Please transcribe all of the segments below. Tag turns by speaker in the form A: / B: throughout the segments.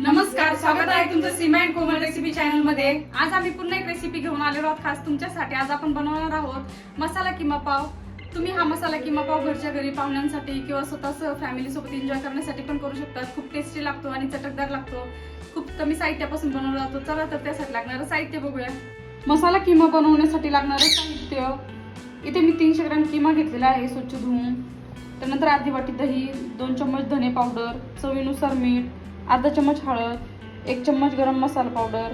A: नमस्कार स्वागत आहे तुमचं सीमा अँड कोमल रेसिपी चॅनलमध्ये. आज आम्ही पुन्हा एक रेसिपी घेऊन आलेलो आहोत खास तुमच्यासाठी. आज आपण बनवणार आहोत मसाला किमा पाव. तुम्ही हा मसाला किमा पाव घरच्या घरी पाहुण्यांसाठी किंवा स्वतःच फॅमिली सोबत एन्जॉय करण्यासाठी पण करू शकतात. खूप टेस्टी लागतो आणि चटकदार लागतो. खूप कमी साहित्यापासून बनवला जातो. चला तर त्यासाठी लागणारं साहित्य बघूया. मसाला किमा बनवण्यासाठी लागणारं साहित्य. इथे मी तीनशे ग्रॅम किमा घेतलेला आहे स्वच्छ धुवून. त्यानंतर अर्धी वाटी दही दोन चम्मच धने पावडर चवीनुसार मीठ अर्धा चम्मच हळद एक चम्मच गरम मसाला पावडर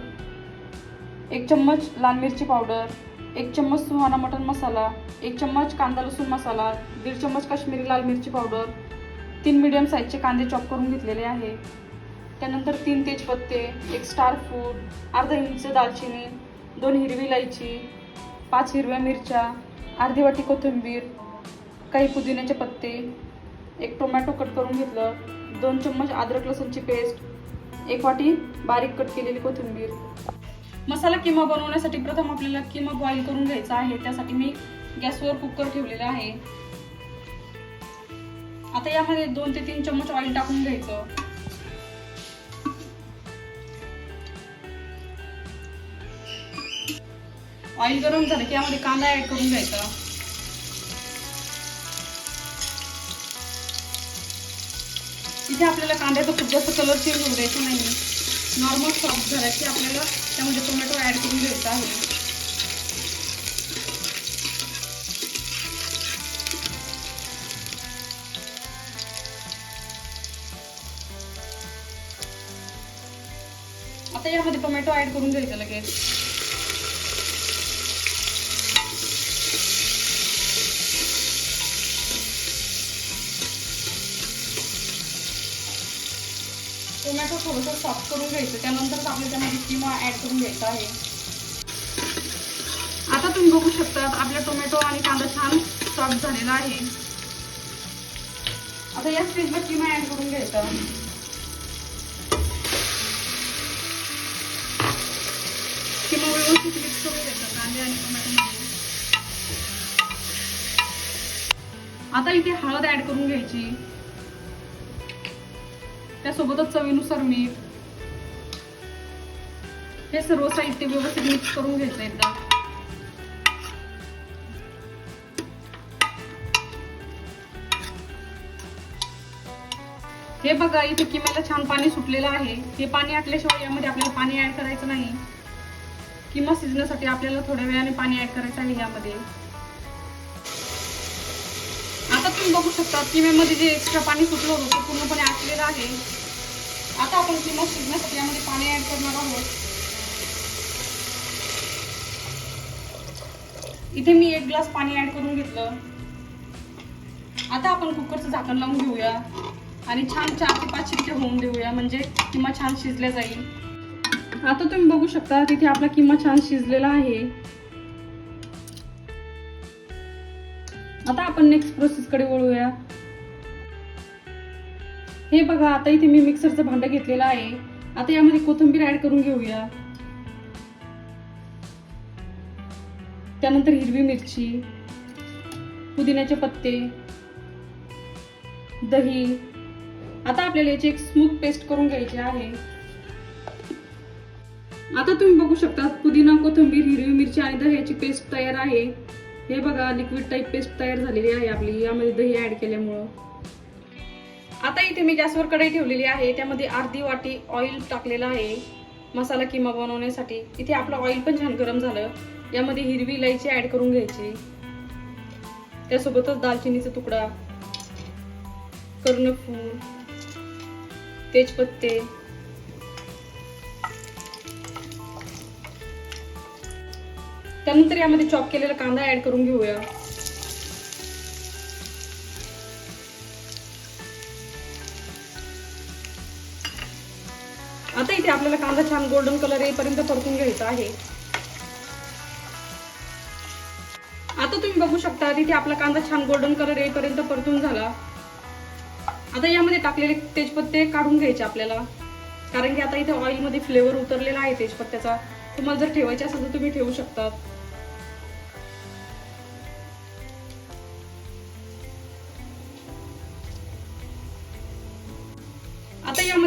A: एक चम्मच लाल मिरची पावडर एक चम्मच सुहाना मटन मसाला एक चम्मच कांदा लसूण मसाला दीड चम्मच काश्मीरी लाल मिरची पावडर तीन मीडियम साईजचे कांदे चॉप करून घेतलेले आहे. त्यानंतर तीन तेजपत्ते एक स्टार फूड अर्धा इंच दालचिनी दोन हिरवी इलायची पाच हिरव्या मिरच्या अर्धी वाटी कोथिंबीर काही पुदिन्याचे पत्ते एक टोमॅटो कट करून घेतलं. दोन चम्मच अद्रक लसूणची पेस्ट एक वाटी बारीक कट केलेली कोथिंबीर. मसाला किमा बनवण्यासाठी प्रथम आपल्याला किमा बॉईल करून घ्यायचा आहे. त्यासाठी मी गॅसवर कुकर ठेवलेला आहे. आता यामध्ये दोन ते तीन चम्मच ऑइल टाकून घ्यायचं. ऑइल गरम झालं की यामध्ये कांदा ऍड करून घ्यायचा. इथे आपल्याला कांद्याचा खूप जास्त कलर चेंज होऊ द्यायचा नाही. नॉर्मल सॉफ्ट झाला की आपल्याला त्यामध्ये टोमॅटो ऍड करून घ्यायचा आहे. आता यामध्ये टोमॅटो ऍड करून घ्यायचा लगेच. टोमॅटो थोडंसं सॉफ्ट करून घ्यायचं. त्यानंतरच आपल्याला त्यामध्ये किमा ऍड करून घ्यायचा आहे. आता तुम्ही बघू शकता आपला टोमॅटो आणि कांदा छान सॉफ्ट झालेला आहे. आता या स्टेजला किमा ऍड करून घ्यायचा. किमा व्यवस्थित मिक्स करून घ्यायचा कांदे आणि टोमॅटो आता इथे हळद ऍड करून घ्यायची. त्यासोबतच चवीनुसार मीठ हे सर्व साहित्य व्यवस्थित मिक्स करून घ्यायचं एकदा. हे बघा इथे किम्याला छान पाणी सुटलेलं आहे. हे पाणी आटल्याशिवाय यामध्ये आपल्याला पाणी ऍड करायचं नाही. किंवा शिजण्यासाठी आपल्याला थोड्या वेळाने पाणी ऍड करायचं आहे यामध्ये. तुम्ही बघू शकता किम्यामध्ये जे एक्स्ट्रा पाणी सुटलं होतं ते पूर्णपणे आटलेलं आहे. आता आपण किमा शिजण्यासाठी यामध्ये पाणी ऍड करणार आहोत. इथे मी एक ग्लास पाणी ऍड करून घेतलं. आता आपण कुकरचं झाकण लावून घेऊया आणि छान चार ते पाच शिट्टे होऊन देऊया म्हणजे किमा छान शिजल्या जाईल. आता तुम्ही बघू शकता तिथे आपला किमा छान शिजलेला आहे. आता आपण नेक्स्ट प्रोसेस कडे वळूया. हे बघा आता इथे मी मिक्सरचं भांडं घेतलेलं आहे. आता यामध्ये कोथिंबीर ऍड करून घेऊया. त्यानंतर हिरवी मिरची पुदिन्याचे पत्ते दही. आता आपल्याला याची एक स्मूथ पेस्ट करून घ्यायची आहे. आता तुम्ही बघू शकता पुदिना कोथिंबीर हिरवी मिरची आणि दह्याची पेस्ट तयार आहे. हे बघा लिक्विड टाईप पेस्ट तयार झालेली आहे आपली. यामध्ये दही ऍड केल्यामुळं. आता इथे मी गॅसवर कढई ठेवलेली आहे. त्यामध्ये अर्धी वाटी ऑइल टाकलेलं आहे. मसाला किमा बनवण्यासाठी. इथे आपलं ऑइल पण छान गरम झालं. यामध्ये हिरवी इलायची ऍड करून घ्यायची. त्यासोबतच दालचिनीचा तुकडा कर्णफूल तेजपत्ते त्यानंतर यामध्ये चॉप केलेला कांदा ऍड करून घेऊया. आता इथे आपल्याला कांदा छान गोल्डन कलर येईपर्यंत परतून घ्यायचा आहे. आता तुम्ही बघू शकता तिथे आपला कांदा छान गोल्डन कलर येईपर्यंत परतून झाला. आता यामध्ये टाकलेले तेजपत्ते काढून घ्यायचे आपल्याला. कारण की आता इथे ऑइलमध्ये फ्लेवर उतरलेला आहे तेजपत्त्याचा. तुम्हाला जर ठेवायचे असेल तर तुम्ही ठेवू शकतात.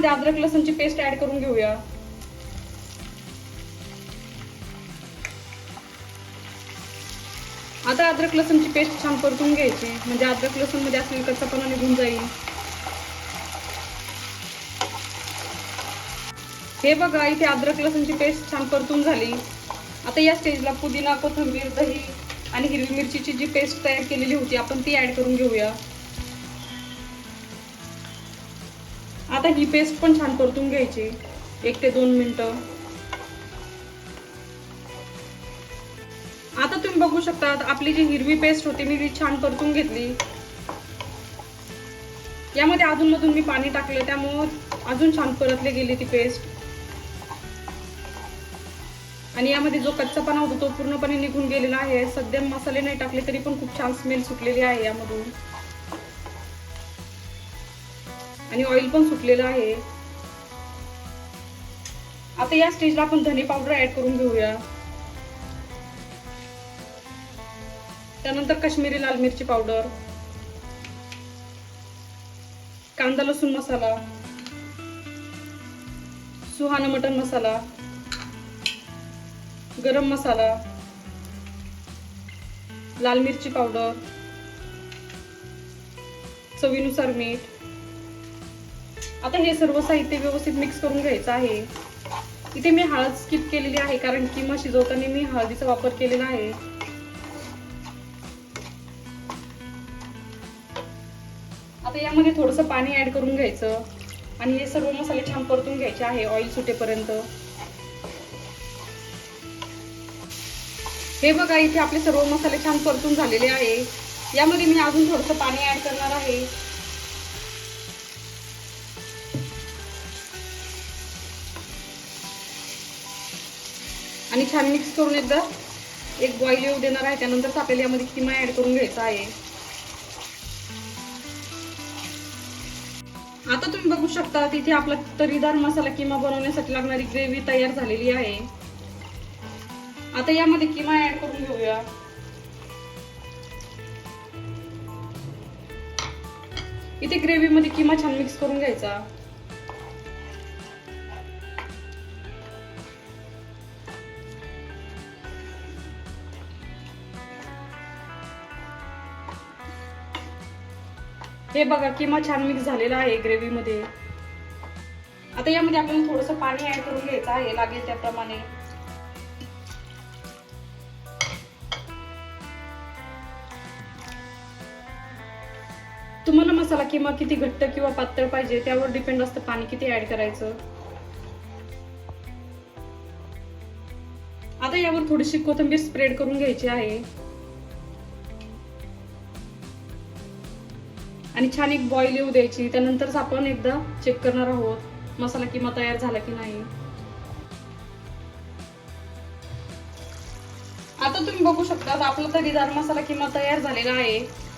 A: यामध्ये अद्रक लसूणची पेस्ट ऍड करून घेऊया. आता अद्रक लसूणची पेस्ट छान परतून घ्यायची. म्हणजे अद्रक लसूणमध्ये असलेली कच्चापणा निघून जाईल. हे बघा इथे अद्रक लसूणची पेस्ट छान परतून झाली. आता या स्टेजला पुदिना कोथिंबीर दही आणि हिरवी मिरचीची जी पेस्ट तयार केलेली होती आपण ती ऍड करून घेऊया. आता ही पेस्ट पण छान परतून घ्यायची. एक ते दोन मिनटं. आता तुम्ही बघू शकता आपली जी हिरवी पेस्ट होती मी ती छान परतून घेतली. यामध्ये अजून मधून मी पाणी टाकलं त्यामुळं अजून छान परतली गेली ती पेस्ट आणि यामध्ये जो कच्चापणा होता तो पूर्णपणे निघून गेलेला आहे. सध्या मसाले नाही टाकले तरी पण खूप छान स्मेल सुटलेली आहे यामधून. आणि ऑइल पण सुटलेलं आहे. आता या स्टेजला आपण धने पावडर ऍड करून घेऊया. त्यानंतर काश्मीरी लाल मिरची पावडर कांदा लसूण मसाला. सुहाना मटन मसाला. गरम मसाला. लाल मिरची पावडर चवीनुसार मीठ. आता हे सर्व साहित्य व्यवस्थित मिक्स करून घ्यायचं आहे. इथे मी हळद स्किप केलेली आहे कारण किमा शिजवताना मी हळदीचा वापर केलेला आहे. आता यामध्ये थोडस पाणी ऍड करून घ्यायचं. आणि हे सर्व मसाले छान परतून घ्यायचे आहे ऑइल सुटेपर्यंत. हे बघा इथे आपले सर्व मसाले छान परतून झालेले आहे. यामध्ये मी अजून थोडस पाणी ऍड करणार आहे. आणि छान मिक्स करून एकदा एक बॉईल येऊ देणार आहे. त्यानंतर आपल्याला यामध्ये किमा ऍड करून घ्यायचा आहे. आता तुम्ही बघू शकता तिथे आपला तरीदार मसाला किमा बनवण्यासाठी लागणारी ग्रेव्ही तयार झालेली आहे. आता यामध्ये किमा ऍड करून घेऊया. इथे ग्रेव्हीमध्ये किमा छान मिक्स करून घ्यायचा. हे बघा किमा छान मिक्स झालेला आहे ग्रेव्ही मध्ये. आता यामध्ये आपल्याला थोडस पाणी ऍड करून घ्यायचं आहे लागेल त्याप्रमाणे. तुम्हाला मसाला किंवा किती घट्ट किंवा पातळ पाहिजे त्यावर डिपेंड असतं पाणी किती ऍड करायचं. आता यावर थोडीशी कोथिंबीर स्प्रेड करून घ्यायची आहे. आणि छान एक बॉईल येऊ द्यायची. त्यानंतरच आपण एकदा चेक करणार आहोत मसाला किंवा तयार झाला की नाही. आता तुम्ही बघू शकता आपला तरीदार मसाला किंवा तयार झालेला आहे.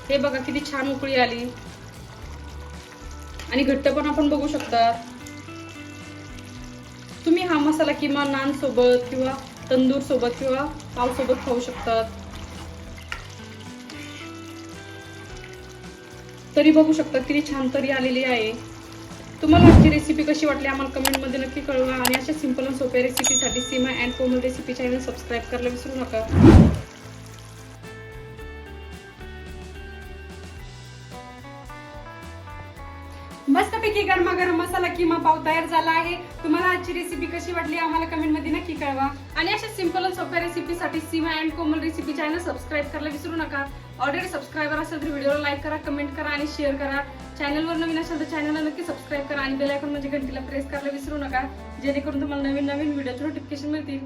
A: हे बघा किती छान उकळी आली. आणि घट्ट पण आपण बघू शकता. तुम्ही हा मसाला किंवा नान सोबत किंवा तंदूर सोबत किंवा पाव सोबत खाऊ शकतात. तरी बघू शकता किती छान तरी आलेली आहे. तुम्हाला आजची रेसिपी कशी वाटली आम्हाला कमेंटमध्ये नक्की कळवा आणि अशा सिंपल आणि सोप्या रेसिपीसाठी Seema and Komal recipe channel subscribe करायला विसरू नका. मस्तपैकी गरमागरम मसाला किमा पाव तयार झाला आहे. तुम्हाला आजची रेसिपी कशी वाटली आम्हाला कमेंटमध्ये नक्की कळवा. आणि अशा सिंपल आणि सोप्या रेसिपीसाठी Seema and Komal recipe channel subscribe करायला विसरू नका. ऑलरेडी सबस्क्रायबर असेल तर व्हिडिओला लाईक करा कमेंट करा आणि शेअर करा. चॅनलवर नवीन असेल तर चॅनलला नक्की सबस्क्राईब करा आणि बेल आयकॉन म्हणजे घंटीला प्रेस करायला विसरू नका. जेणेकरून तुम्हाला नवीन नवीन व्हिडिओचे नोटिफिकेशन मिळतील.